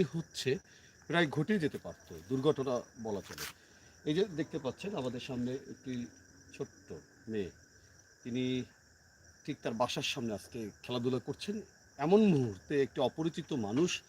হচ্ছে, প্রায় ঘটে যেতে পারত, দুর্ঘটনা বলা চলে। এই যে দেখতে পাচ্ছেন, আমাদের সামনে একটি ছোট্ট মেয়ে। তিনি ঠিক তার বাসার সামনে আজকে খেলাধুলা করছেন। এমন মুহূর্তে একটি অপরিচিত মানুষ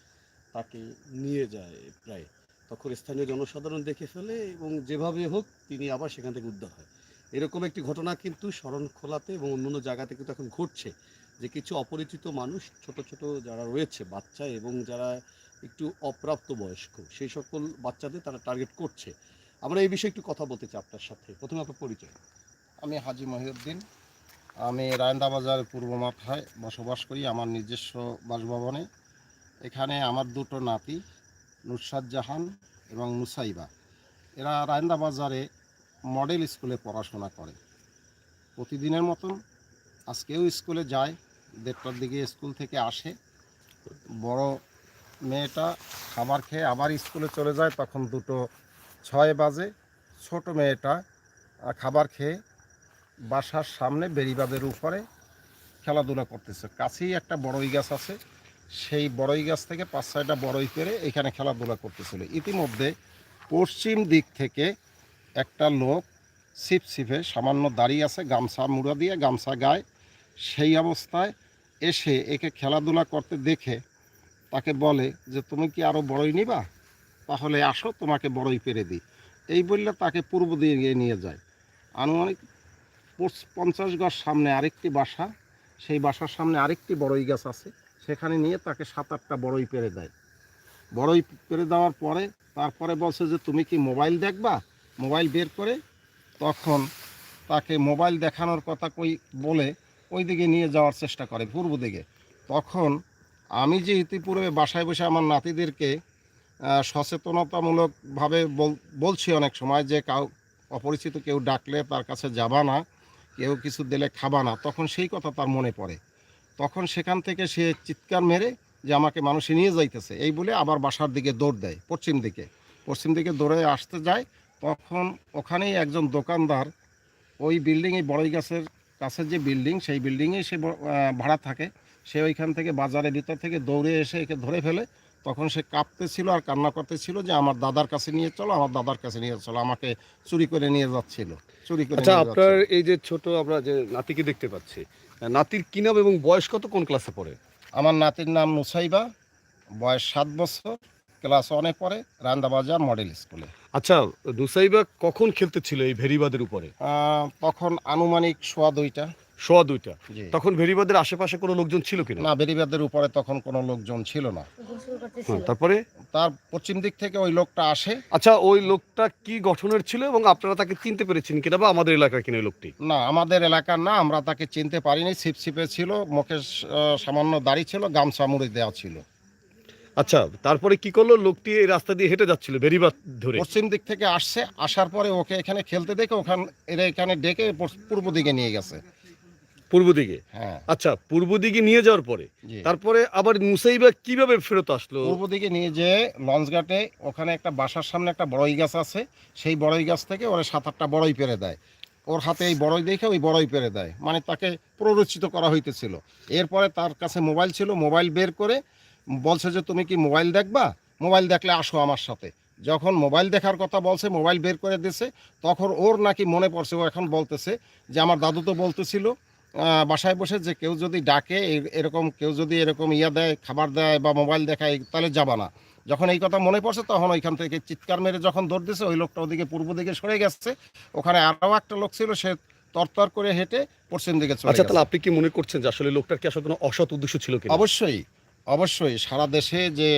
তাকে নিয়ে যায় প্রায়। তখন স্থানীয় জনসাধারণ দেখে ফেলে এবং যেভাবে হোক তিনি আবার সেখান থেকে উদ্ধার হয়। এরকম একটি ঘটনা কিন্তু শরণখোলাতে এবং অন্যান্য জায়গাতে কিন্তু এখন ঘটছে। যে কিছু অপরিচিত মানুষ, ছোট ছোট যারা রয়েছে, বাচ্চা এবং যারা একটু অপ্রাপ্ত বয়স্ক, সেই সকল বাচ্চাদের তারা টার্গেট করছে। আমরা এই বিষয়ে একটু কথা বলতে চাই আপনার সাথে। প্রথমে আপনার পরিচয়। আমি হাজি মহিউদ্দিন। আমি রায়ন্দা বাজার পূর্ব মাথায় বসবাস করি, আমার নিজস্ব বাসভবনে। এখানে আমার দুটো নাতি, নুসরাত জাহান এবং মুসাইবা। এরা রায়ন্দা বাজারে মডেল স্কুলে পড়াশোনা করে। প্রতিদিনের মতন আজকেও স্কুলে যায়, দেড়টার দিকে স্কুল থেকে আসে। বড় মেয়েটা খাবার খেয়ে আবার স্কুলে চলে যায়, তখন দুটো ছয় বাজে। ছোট মেয়েটা খাবার খেয়ে বাসার সামনে বেড়িবাদের উপরে খেলাধুলা করতেছে। কাছেই একটা বড়ই গাছ আছে, সেই বড়ই গাছ থেকে পাঁচ ছয়টা বড়ই পেরে এখানে খেলাধুলা করতেছিল। ইতিমধ্যে পশ্চিম দিক থেকে একটা লোক ছিপ ছিপে সামান্য দাঁড়িয়ে আছে, গামছা মুড়া দিয়ে গামছা গায়ে সেই অবস্থায় এসে একে খেলাধুলা করতে দেখে তাকে বলে যে, তুমি কি আরও বড়ই নিবা? তাহলে আসো, তোমাকে বড়ই পেরে দিই। এই বললে তাকে পূর্ব দিকে নিয়ে যায়। আনুমানিক পঞ্চাশ গজ সামনে আরেকটি বাসা, সেই বাসার সামনে আরেকটি বড়ই গাছ আছে। সেখানে নিয়ে তাকে সাত, আটটা বড়ই পেরে দেয়। বড়ই পেরে দেওয়ার পরে তারপরে বলছে যে, তুমি কি মোবাইল দেখবা? মোবাইল বের করে তখন তাকে মোবাইল দেখানোর কথা কই বলে ওই দিকে নিয়ে যাওয়ার চেষ্টা করে পূর্ব দিকে। তখন আমি যে ইতিপূর্বে বাসায় বসে আমার নাতিদেরকে সচেতনতামূলকভাবে বল- বলছি অনেক সময় যে কাউ, অপরিচিত কেউ ডাকলে তার কাছে যাবা না, কেউ কিছু দিলে খাবা না। তখন সেই কথা তার মনে পড়ে। তখন সেখান থেকে সে চিৎকার মেরে যে আমাকে মানুষে নিয়ে যাইতেছে। এই বলে আবার বাসার দিকে দৌড় দেয় পশ্চিম দিকে। পশ্চিম দিকে দৌড়ে আসতে যায়। তখন ওখানেই একজন দোকানদার ওই বিল্ডিংয়ে বড়ই গাছের কাছে যে বিল্ডিং সেই বিল্ডিংয়ে সে ভাড়া থাকে। সে ওইখান থেকে বাজারের ভিতর থেকে দৌড়ে এসে একে ধরে ফেলে। তখন সে কাঁপতেছিল আর কান্না করতেছিল যে আমার দাদার কাছে নিয়ে চলো আমার দাদার কাছে নিয়ে চলো আমাকে চুরি করে নিয়ে যাচ্ছিল চুরি করে আচ্ছা আপনার এই যে ছোট আমরা যে নাতিকে দেখতে পাচ্ছি নাতির কি নাম এবং বয়স কত কোন ক্লাসে পড়ে? আমার নাতির নাম নুসাইবা বয়স সাত বছর। ক্লাস ওয়ানে পড়ে রান্দাবাজার মডেল স্কুলে। আচ্ছা নুসাইবা কখন খেলতে ছিল এই ভেরিবাদের উপরে? তখন আনুমানিক সোয়া দুইটা। সোয়া দুইটা। তখন ভেরিবাদের আশেপাশে কোনো লোকজন ছিল কিনা? না বেরিবাদের উপরে তখন কোনো লোকজন ছিল না। তারপরে? তার পশ্চিম দিক থেকে ওই লোকটা আসে। আচ্ছা ওই লোকটা কি গঠনের ছিল এবং আপনারা তাকে চিনতে পেরেছেন কিনা বা আমাদের এলাকার কিনা ওই লোকটি? না আমাদের এলাকার না আমরা তাকে চিনতে পারিনি। ছিপ ছিপে ছিল মুখে সামান্য দাড়ি ছিল গামছা মুড়ি দেওয়া ছিল। আচ্ছা তারপরে কি করল? লোকটি এই রাস্তা দিয়ে হেঁটে যাচ্ছিল বেরিবাদ ধরে। পশ্চিম দিক থেকে আসছে আসার পরে ওকে এখানে খেলতে দেখে ওখান এরা এখানে ডেকে পূর্ব- দিকে নিয়ে গেছে। পূর্ব দিকে? হ্যাঁ। আচ্ছা পূর্ব দিকে নিয়ে যাওয়ার পরে তারপরে আবার মুসাইবা কীভাবে ফেরত আসলো? পূর্ব দিকে নিয়ে যেয়ে লঞ্চঘাটে ওখানে একটা বাসার সামনে একটা বড়ই গাছ আছে সেই বড়ই গাছ থেকে ওরা সাত আটটা বড়ই পেরে দেয়। ওর হাতে এই বড়ই দেখে ওই বড়ই পেরে দেয় মানে তাকে প্ররোচিত করা হইতেছিল। এরপরে তার কাছে মোবাইল ছিল মোবাইল বের করে বলছে যে তুমি কি মোবাইল দেখবা? মোবাইল দেখলে আসো আমার সাথে। যখন মোবাইল দেখার কথা বলছে মোবাইল বের করে দিছে তখন ওর নাকি মনে পড়ছে ও এখন বলতেছে যে আমার দাদু তো বলতেছিল বাসায় বসে যে কেউ যদি ডাকে এরকম কেউ যদি এরকম ইয়া দেয় খাবার দেয় বা মোবাইল দেখায় তাহলে যাবা না। যখন এই কথা মনে পড়ছে তখন ওইখান থেকে চিৎকার মেরে যখন দৌড় দিছে ওই লোকটা ওদিকে পূর্ব দিকে সরে গেছে। ওখানে আরও একটা লোক ছিল সে তরতর করে হেঁটে পশ্চিম দিকে চলে আচ্ছা তাহলে আপনি কি মনে করছেন যে আসলে লোকটার কি আসলে কোনো অসৎ উদ্দেশ্য ছিল কিনা? অবশ্যই। অবশ্যই সারা দেশে যে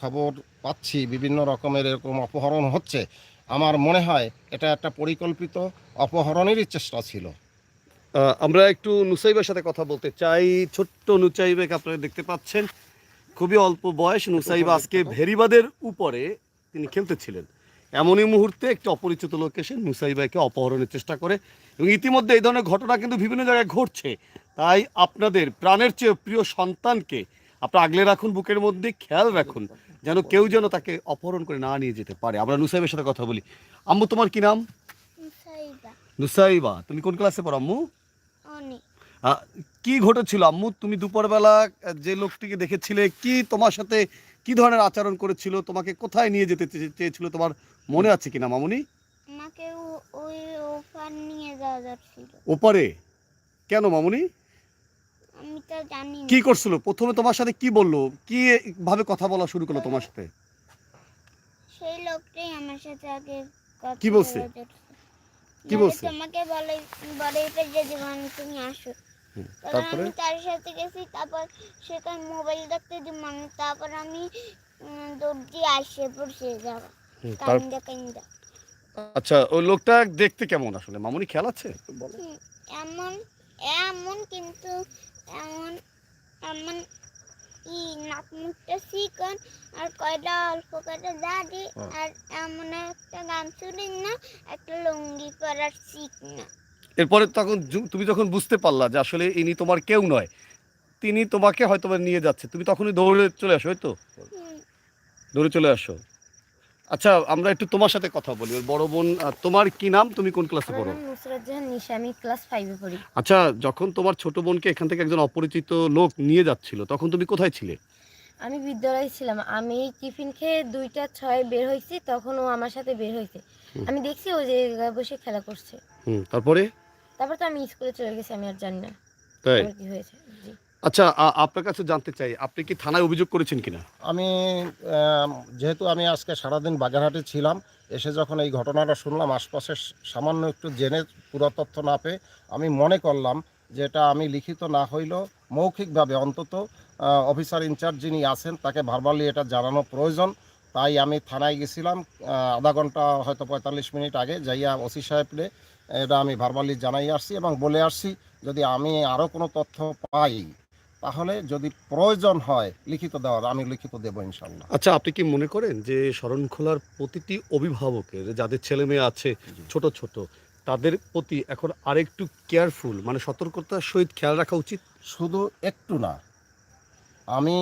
খবর পাচ্ছি, বিভিন্ন রকমের এরকম অপহরণ হচ্ছে, আমার মনে হয় এটা একটা পরিকল্পিত অপহরণেরই চেষ্টা ছিল। আমরা একটু নুসাইবের সাথে কথা বলতে চাই। ছোট্ট নুসাইবেকে আপনারা দেখতে পাচ্ছেন। খুবই অল্প বয়স। নুসাইবা আজকে ভেরিবাদের উপরে তিনি খেলতেছিলেন। এমনই মুহূর্তে একটি অপরিচিত লোক এসে নুসাইবাকে অপহরণের চেষ্টা করে এবং ইতিমধ্যে এই ধরনের ঘটনা কিন্তু বিভিন্ন জায়গায় ঘটছে। তাই আপনাদের প্রাণের চেয়ে প্রিয় সন্তানকে আপনারা আগলে রাখুন বুকের মধ্যে খেয়াল রাখুন যেন কেউ যেন তাকে অপহরণ করে না নিয়ে যেতে পারে। আমরা নুসাইবের সাথে কথা বলি। আম্মু তোমার কি নাম? সাইবা নুসাইবা। তুমি কোন ক্লাসে পড়ো আম্মু? কি ঘটেছিল আম্মু? তুমি দুপুরবেলা যে লোকটিকে দেখেছিলে কি তোমার সাথে কি ধরনের আচরণ করেছিল তোমাকে কোথায় নিয়ে যেতে চেয়েছিল তোমার মনে আছে কিনা মামুনি? ওপারে? কেন মামুনি? আমি তো জানি না। কি করছিল? প্রথমে তোমার সাথে কি বলল? কি ভাবে কথা বলা শুরু করল তোমার সাথে? সেই লোকটাই আমার সাথে আগে কথা কি বলছে? বলা। কি বলে বলছে? তোমাকে বলে বলে যে জীবন তুমি আসো। হুম, তখন তারপরে? আমি তার সাথে গেছি তারপর সেখানে মোবাইল দেখতে জীবন তারপর আমি উম, দৌড় দিয়ে আসে পড়ছে যাওয়া। হুম, তার- কান্দা। কান্দা আচ্ছা ওই লোকটা দেখতে কেমন আসলে? মামুনি খেয়াল আছে? একটু বলো। এমন এমন কিন্তু এমন এমন ই নাক মুখটা চিকন আর কয়টা অল্প কয়টা দাড়ি হুম। আর এমন একটা গান শুনেন না একটা লুঙ্গি পরার চিক না। এরপরে তখন তুমি যখন বুঝতে পারলা যে আসলে ইনি তোমার কেউ নয় তিনি তোমাকে হয়তো নিয়ে যাচ্ছে তুমি তখনই দৌড়ে চলে আসো হয়তো? দৌড়ে চলে আসো। আচ্ছা আমরা একটু তোমার সাথে কথা বলি। ওর বড় বোন তোমার কি নাম? তুমি কোন ক্লাসে পড়ো? আমি ক্লাস ফাইভে পড়ি। আচ্ছা যখন তোমার ছোট বোনকে এখান থেকে একজন অপরিচিত লোক নিয়ে যাচ্ছিল তখন তুমি কোথায় ছিলে? আমি বিদ্যালয়ে ছিলাম। আমি টিফিন খেয়ে দুইটা ছয় বের হয়েছি তখন ও আমার সাথে বের হয়েছে। আমি দেখছি ও যে বসে খেলা করছে। হুম তারপরে? তারপর তো আমি স্কুলে চলে গেছি আমি আর জানি না। তাই? কি হয়েছে? জি। আচ্ছা আপনার কাছে জানতে চাই, আপনি কি থানায় অভিযোগ করেছেন কিনা? আমি যেহেতু আমি আজকে সারাদিন বাগেরহাটে ছিলাম, এসে যখন এই ঘটনাটা শুনলাম, আশপাশে সামান্য একটু জেনে পুরো তথ্য না পেয়ে আমি মনে করলাম যে এটা আমি লিখিত না হইলেও মৌখিকভাবে অন্তত অফিসার ইনচার্জ যিনি আছেন, তাকে ভারবালি এটা জানানো প্রয়োজন। তাই আমি থানায় গেছিলাম আধা ঘণ্টা, হয়তো পঁয়তাল্লিশ মিনিট আগে যাইয়া ওসি সাহেবরে এটা আমি ভারবালি জানাই আসছি এবং বলে আসছি, যদি আমি আরও কোনো তথ্য পাই তাহলে যদি প্রয়োজন হয় লিখিত দেওয়ার আমি লিখিত দেবো ইনশাল্লাহ আচ্ছা আপনি কি মনে করেন যে শরণখোলার প্রতিটি অভিভাবকের যাদের ছেলে মেয়ে আছে ছোট ছোট তাদের প্রতি এখন আরেকটু কেয়ারফুল মানে সতর্কতার সহিত খেয়াল রাখা উচিত? শুধু একটু না আমি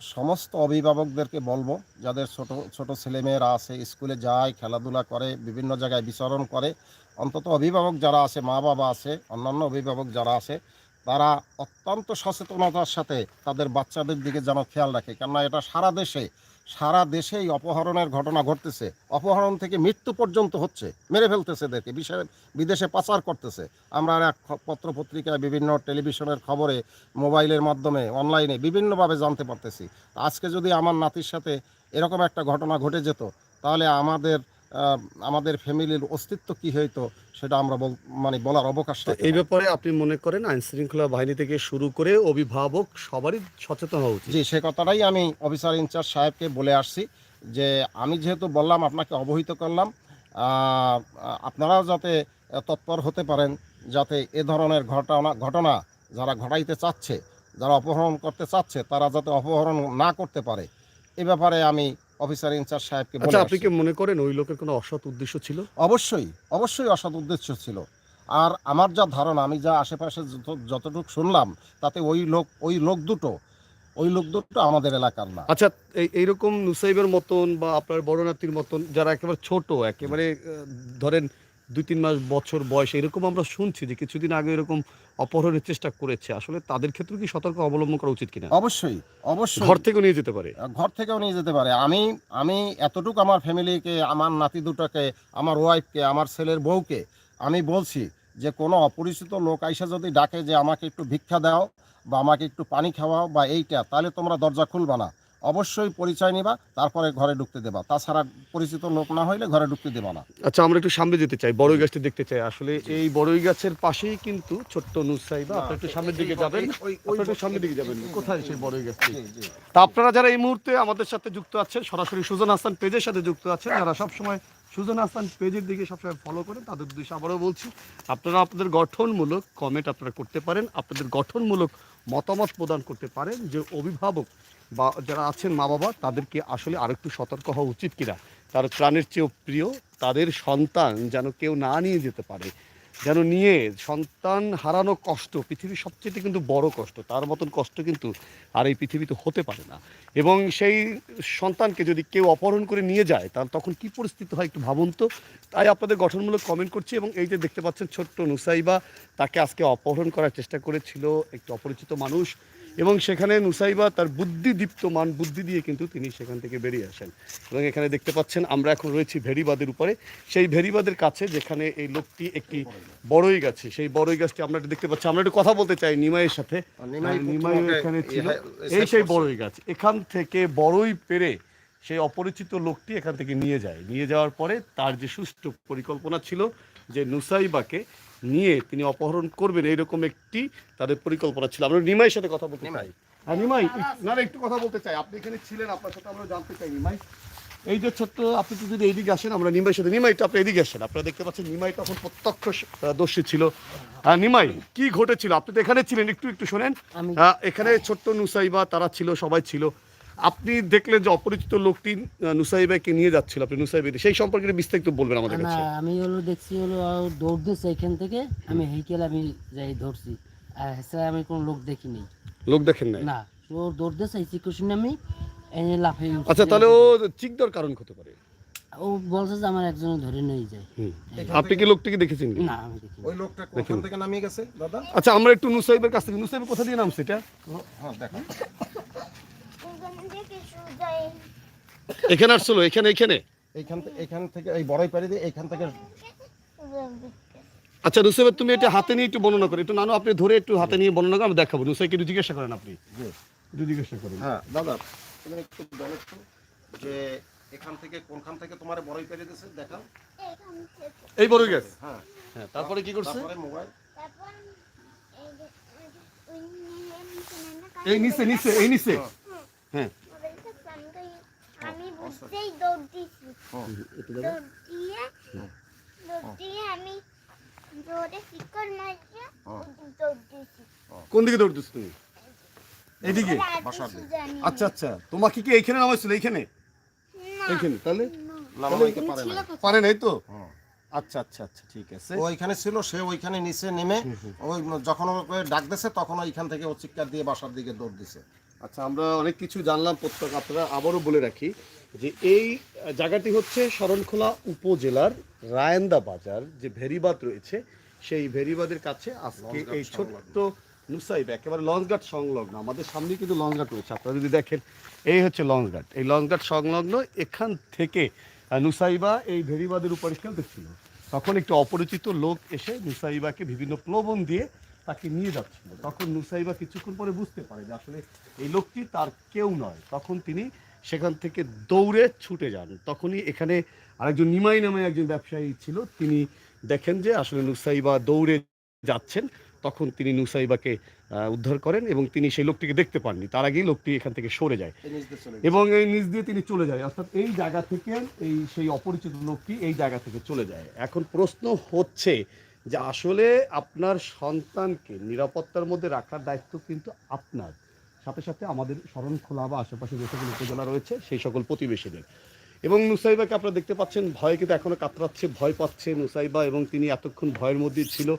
সমস্ত অভিভাবকদেরকে বলব যাদের ছোট ছোট ছেলেমেয়েরা আছে স্কুলে যায় খেলাধুলা করে বিভিন্ন জায়গায় বিচরণ করে অন্তত অভিভাবক যারা আছে মা বাবা আছে অন্যান্য অভিভাবক যারা আছে তারা অত্যন্ত সচেতনতার সাথে তাদের বাচ্চাদের দিকে যেন খেয়াল রাখে। কেননা এটা সারা দেশে, সারা দেশেই অপহরণের ঘটনা ঘটতেছে। অপহরণ থেকে মৃত্যু পর্যন্ত হচ্ছে, মেরে ফেলতেছে এদেরকে। বিশে- বিদেশে পাচার করতেছে। আমরা এক পত্র পত্রিকায় বিভিন্ন টেলিভিশনের খবরে, মোবাইলের মাধ্যমে, অনলাইনে বিভিন্নভাবে জানতে পারতেছি। আজকে যদি আমার নাতির সাথে এরকম একটা ঘটনা ঘটে যেত, তাহলে আমাদের আমাদের ফ্যামিলির অস্তিত্ব কি হইতো সেটা আমরা মানে বলার অবকাশ এই ব্যাপারে আপনি মনে করেন আইন শৃঙ্খলা বাহিনী থেকে শুরু করে অভিভাবক সবারই সচেতন হওয়া উচিত? জি সে কথাটাই আমি অফিসার ইনচার্জ সাহেবকে বলে আসছি যে আমি যেহেতু বললাম আপনাকে অবহিত করলাম আপনারাও যাতে তৎপর হতে পারেন যাতে এ ধরনের ঘটনা ঘটনা যারা ঘটাইতে চাচ্ছে যারা অপহরণ করতে চাচ্ছে তারা যাতে অপহরণ না করতে পারে। এ ব্যাপারে আমি অফিসার ইনচার্জ সাহেবকে বলে আচ্ছা আপনি কি মনে করেন ওই লোকের কোনো অসৎ উদ্দেশ্য ছিল? অবশ্যই অবশ্যই অসৎ উদ্দেশ্য ছিল। আর আমার যা ধারণা আমি যা আশেপাশে যত- যতটুকু শুনলাম তাতে ওই লোক ওই লোক দুটো ওই লোক দুটো আমাদের এলাকার না। আচ্ছা এই এইরকম নুসাইবের মতন বা আপনার বড় নাতির মতন যারা একেবারে ছোট একেবারে ধরেন দুই তিন মাস বছর বয়স এরকম আমরা শুনছি যে কিছুদিন আগে এরকম অপহরণের চেষ্টা করেছে। আসলে তাদের ক্ষেত্রে কি সতর্ক অবলম্বন করা উচিত কিনা? অবশ্যই অবশ্যই। ঘর থেকেও নিয়ে যেতে পারে। ঘর থেকেও নিয়ে যেতে পারে। আমি আমি এতটুকু আমার ফ্যামিলিকে আমার নাতি দুটোকে আমার ওয়াইফকে আমার ছেলের বউকে আমি বলছি যে কোনো অপরিচিত লোক আইসা যদি ডাকে যে আমাকে একটু ভিক্ষা দাও বা আমাকে একটু পানি খাওয়াও বা এইটা তাহলে তোমরা দরজা খুলবা না। অবশ্যই পরিচয় নিবা তারপরে ঘরে ঢুকতে দেবা। তাছাড়া পরিচিত লোক না হইলে ঘরে ঢুকতে দেবা না। আচ্ছা আমরা একটু সামনে যেতে চাই বড়ই গাছটি দেখতে চাই। আসলে এই বড়ই গাছের পাশেই কিন্তু ছোট্ট নুসাইবা আপনি একটু সামনের দিকে যাবেন? একটু সামনের দিকে যাবেন। কোথায় সেই বড়ই গাছটি? তা আপনারা যারা এই মুহূর্তে আমাদের সাথে যুক্ত আছেন সরাসরি সুজন হাসান পেজের সাথে যুক্ত আছেন যারা সবসময় সুজন হাসান পেজের দিকে সবসময় ফলো করেন। তাদের উদ্দেশ্যে আবারও বলছি আপনারা আপনাদের গঠনমূলক কমেন্ট আপনারা করতে পারেন আপনাদের গঠনমূলক মতামত প্রদান করতে পারেন যে অভিভাবক বা যারা আছেন মা বাবা তাদেরকে আসলে আরেকটু সতর্ক হওয়া উচিত কিনা? তার প্রাণের চেয়েও প্রিয়, তাদের সন্তান যেন কেউ না নিয়ে যেতে পারে, যেন নিয়ে সন্তান হারানো কষ্ট পৃথিবীর সবচেয়ে কিন্তু বড় কষ্ট, তার মতন কষ্ট কিন্তু আর এই পৃথিবীতে হতে পারে না। এবং সেই সন্তানকে যদি কেউ অপহরণ করে নিয়ে যায় তাহলে তখন কি পরিস্থিতি হয় একটু ভাবুন তো? তাই আপনাদের গঠনমূলক কমেন্ট করছি এবং এই যে দেখতে পাচ্ছেন ছোট্ট নুসাইবা, তাকে আজকে অপহরণ করার চেষ্টা করেছিল একটি অপরিচিত মানুষ। এবং সেখানে নুসাইবা তার বুদ্ধিদীপ্তমান বুদ্ধি দিয়ে কিন্তু তিনি সেখান থেকে বেরিয়ে আসেন। এবং এখানে দেখতে পাচ্ছেন আমরা এখন রয়েছি ভেরিবাদের উপরে। সেই ভেরিবাদের কাছে যেখানে এই লোকটি একটি বড়ই গাছে সেই বড়ই গাছটি আমরা একটু দেখতে পাচ্ছি। আমরা একটু কথা বলতে চাই নিমাইয়ের সাথে। নিমাই তোমাকে এখানে ছিল। হ্যাঁ, এই সেই বড়ই গাছ। এখান থেকে বড়ই পেরে সেই অপরিচিত লোকটি এখান থেকে নিয়ে যায়। নিয়ে যাওয়ার পরে তার যে সুষ্ঠু পরিকল্পনা ছিল যে নুসাইবাকে নিয়ে তিনি অপহরণ করবেন এইরকম একটি তাদের পরিকল্পনা ছিল। আমরা নিমাইয়ের সাথে কথা বলতে নিমাই। চাই। হ্যাঁ নিমাই না না একটু কথা বলতে চাই। আপনি এখানে ছিলেন আপনার সাথে আমরা জানতে চাই নিমাই। এই যে ছোট্ট আপনি তো যদি এইদিকে আসেন আমরা নিমাইয়ের সাথে নিমাইটা আপনি এদিকে আসেন। আপনারা দেখতে পাচ্ছেন নিমাই তখন প্রত্যক্ষ দর্শী ছিল। হ্যাঁ নিমাই কি ঘটেছিল? আপনি তো এখানে ছিলেন একটু একটু শোনেন। এখানে ছোট্ট নুসাইবা তারা ছিল সবাই ছিল। আপনি দেখলেন যে অপরিচিত লোকটি আহ, নুসাইবাকে নিয়ে যাচ্ছিল। আপনি নুসাইবাকে সেই সম্পর্কে বিস্তারিত বলবেন আমাদের না কাছে। আমি হলো দেখছি হলো দৌড় দিচ্ছে এখান থেকে আমি হেইকেল আমি যাই ধরছি। আর হ্যাঁ আমি কোনো লোক দেখিনি লোক দেখেন নাই? না ও দৌড় দিচ্ছে এই চিকুশন আমি এই লাফে আচ্ছা তাহলে ও চিক দেওয়ার কারণ হতে পারে? ও বলছে যে আমার একজনে ধরে নিয়ে যায়। হুম। আপনি কি লোকটিকে দেখেছেন না আমি দেখিনি। ওই লোকটা কোথান থেকে নামিয়ে গেছে দাদা? আচ্ছা আমরা একটু নুসাইবের কাছ থেকে নুসাইবের কোথা দিয়ে নামছে এটা? হ্যাঁ দেখো ওখান থেকে সোজা এই এখানে আসছিল এখানে এখানে? এইখান থেকে এইখান থেকে এই বড়ই পাড়ি দিয়ে এইখান থেকে আচ্ছা নুসাইবের তুমি এটা হাতে নিয়ে একটু বর্ণনা করো। একটু নানু আপনি ধরে একটু হাতে নিয়ে বর্ণনা করে আমি দেখাবো। নুসাইকে একটু জিজ্ঞাসা করেন আপনি। জি। একটু জিজ্ঞাসা করেন। হ্যাঁ দাদা তুমি একটু বলো যে এখান থেকে কোনখান থেকে তোমার বড়ই পেরে দিয়েছে দেখাও। এই বড় গেছে? হ্যাঁ। হ্যাঁ তারপরে কি করছে? তারপরে মোবাইল। তারপর এই নিচে নিচে এই নিচে। হ্যাঁ। আমি বুঝতেই দৌড় দিয়েছি। হুম। দৌড় দিয়ে দৌড় দিয়ে আমি জোরে শিকড় মারিয়ে দৌড় দিয়েছি। কোন দিকে দৌড় দিচ্ছ তুমি? এইদিকে। আচ্ছা আচ্ছা। তোমাকে কি এইখানে নামাইছিল এইখানে? না, এইখানে তাহলে? পারে না পারে নাই। তো? আচ্ছা আচ্ছা আচ্ছা ঠিক আছে। ও ওইখানে ছিল সে ওইখানে নিচে নেমে ওই যখন ওকে ডাক দিছে তখন ওইখান থেকে ও চিৎকার দিয়ে বাসার দিকে দৌড় দিছে আচ্ছা আমরা অনেক কিছু জানলাম প্রত্যেক আপনারা আবারও বলে রাখি যে এই জায়গাটি হচ্ছে শরণখোলা উপজেলার রায়ন্দা বাজার যে ভেরিবাদ রয়েছে সেই ভেরিবাদের কাছে আজকে এই ছোট্ট নুসাইব একেবারে লঞ্চঘাট সংলগ্ন আমাদের সামনে কিন্তু লঞ্চঘাট রয়েছে আপনারা যদি দেখেন এই হচ্ছে লঞ্চঘাট এই লঞ্চঘাট সংলগ্ন এখান থেকে নুসাইবা এই ভেরিবাদের উপরে খেলতেছিল। তখন একটি অপরিচিত লোক এসে নুসাইবাকে বিভিন্ন প্রলোভন দিয়ে তাকে নিয়ে যাচ্ছিল। তখন নুসাইবা কিছুক্ষণ পরে বুঝতে পারে যে আসলে এই লোকটি তার কেউ নয়। তখন তিনি সেখান থেকে দৌড়ে ছুটে যান। তখনই এখানে আরেকজন নিমাই নামে একজন ব্যবসায়ী ছিল। তিনি দেখেন যে আসলে নুসাইবা দৌড়ে যাচ্ছেন। তখন তিনি নুসাইবাকে উদ্ধার করেন এবং তিনি সেই লোকটিকে দেখতে পাননি। তার আগেই লোকটি এখান থেকে সরে যায়। এবং এই নিচ দিয়ে তিনি চলে যায়। অর্থাৎ এই জায়গা থেকে এই সেই অপরিচিত লোকটি এই জায়গা থেকে চলে যায়। এখন প্রশ্ন হচ্ছে যে আসলে আপনার সন্তানকে নিরাপত্তার মধ্যে রাখার দায়িত্ব কিন্তু আপনার। সাথে সাথে আমাদের শরণখোলা বা আশেপাশে যে সকল উপজেলা রয়েছে, সেই সকল প্রতিবেশীদের। এবং নুসাইবাকে আপনারা দেখতে পাচ্ছেন, ভয় কিন্তু এখনও কাতরাচ্ছে, ভয় পাচ্ছে নুসাইবা এবং তিনি এতক্ষণ ভয়ের মধ্যে ছিল।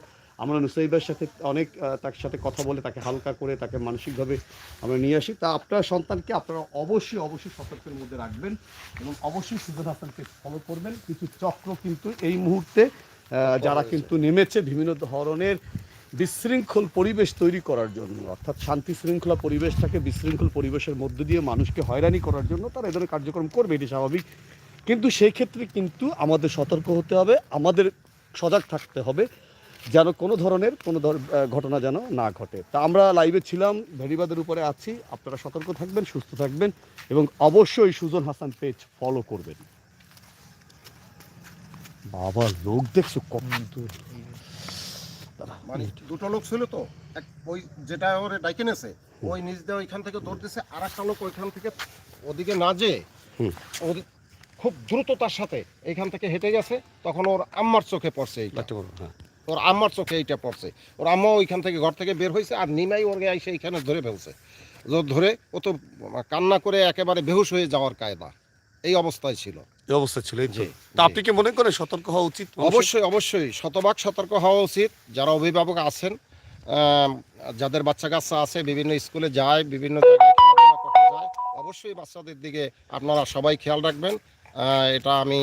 আমরা নুসাইবার সাথে অনেক তার সাথে কথা বলে, তাকে হালকা করে, তাকে মানসিকভাবে আমরা নিয়ে আসি। তা আপনার সন্তানকে আপনারা অবশ্যই অবশ্যই সতর্কের মধ্যে রাখবেন এবং অবশ্যই সুজন হাসানকে ফলো করবেন। কিছু চক্র কিন্তু এই মুহূর্তে যারা কিন্তু নেমেছে বিভিন্ন ধরনের বিশৃঙ্খল পরিবেশ তৈরি করার জন্য। অর্থাৎ শান্তি শৃঙ্খলা পরিবেশটাকে বিশৃঙ্খল পরিবেশের মধ্য দিয়ে মানুষকে হয়রানি করার জন্য তারা এ ধরনের কার্যক্রম করবে, এটি স্বাভাবিক। কিন্তু সেই ক্ষেত্রে কিন্তু আমাদের সতর্ক হতে হবে, আমাদের সজাগ থাকতে হবে, যেন কোনো ধরনের, কোনো ঘটনা যেন না ঘটে। তা আমরা লাইভে ছিলাম ভেরিবাদের উপরে আছি, আপনারা সতর্ক থাকবেন, সুস্থ থাকবেন, এবং অবশ্যই সুজন হাসান পেজ ফলো করবেন। বাবা লোক দেখছ কত মানে দুটো লোক ছিল তো এক ওই যেটা ওরে ডাইকে নেছে ওই নিচ দিয়ে ওইখান থেকে দৌড় দিছে আর একটা লোক ওইখান থেকে ওদিকে না। ওর- খুব দ্রুততার সাথে এইখান থেকে হেঁটে গেছে তখন ওর আম্মার চোখে পড়ছে এইটা। একটা হ্যাঁ। ওর আম্মার চোখে এইটা পড়ছে। ওর আম্মা ওইখান থেকে ঘর থেকে বের হয়েছে আর নিমাই ওর এসে এইখানে ধরে ফেলছে। ধরে ও তো কান্না করে একেবারে বেহুশ হয়ে যাওয়ার কায়দা। এই অবস্থায় ছিল। এই অবস্থা ছিল তা। আপনি কি মনে করেন সতর্ক হওয়া উচিত অবশ্যই অবশ্যই। শতভাগ সতর্ক হওয়া উচিত। যারা অভিভাবক আছেন যাদের বাচ্চা কাচ্চা আছে বিভিন্ন স্কুলে যায় বিভিন্ন জায়গায় খেলাধুলা করতে যায় অবশ্যই বাচ্চাদের দিকে আপনারা সবাই খেয়াল রাখবেন। এটা আমি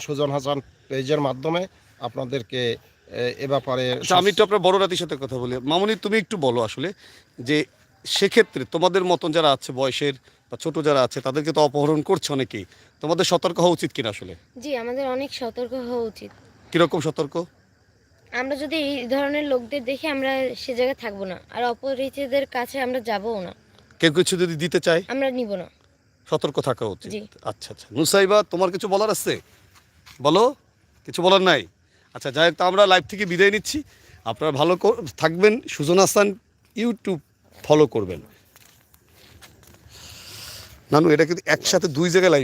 সুজন হাসান পেজের মাধ্যমে আপনাদেরকে এ- এ ব্যাপারে আচ্ছা আমি একটু আপনার বড় রাতির সাথে কথা বলি। মামুনি তুমি একটু বলো আসলে যে সেক্ষেত্রে তোমাদের মতন যারা আছে বয়সের বা ছোট যারা আছে তাদেরকে তো অপহরণ করছে অনেকেই। তোমাদের সতর্ক হওয়া উচিত কিনা আসলে? জি আমাদের অনেক সতর্ক হওয়া উচিত। কীরকম সতর্ক? আমরা যদি এই ধরনের লোকদের দেখি আমরা সে জায়গায় থাকব না আর অপরিচিতদের কাছে আমরা যাবও না। কেউ কিছু যদি দিতে চায়? আমরা নিব না। সতর্ক থাকা উচিত। জি। আচ্ছা আচ্ছা। নুসাইবা তোমার কিছু বলার আছে? বলো কিছু বলার নাই? আচ্ছা যাই হোক তা আমরা লাইভ থেকে বিদায় নিচ্ছি। আপনারা ভালো কর- থাকবেন। সুজন হাসান ইউটিউব ফলো করবেন। নানু এটা কিন্তু একসাথে দুই জায়গায় লাইভ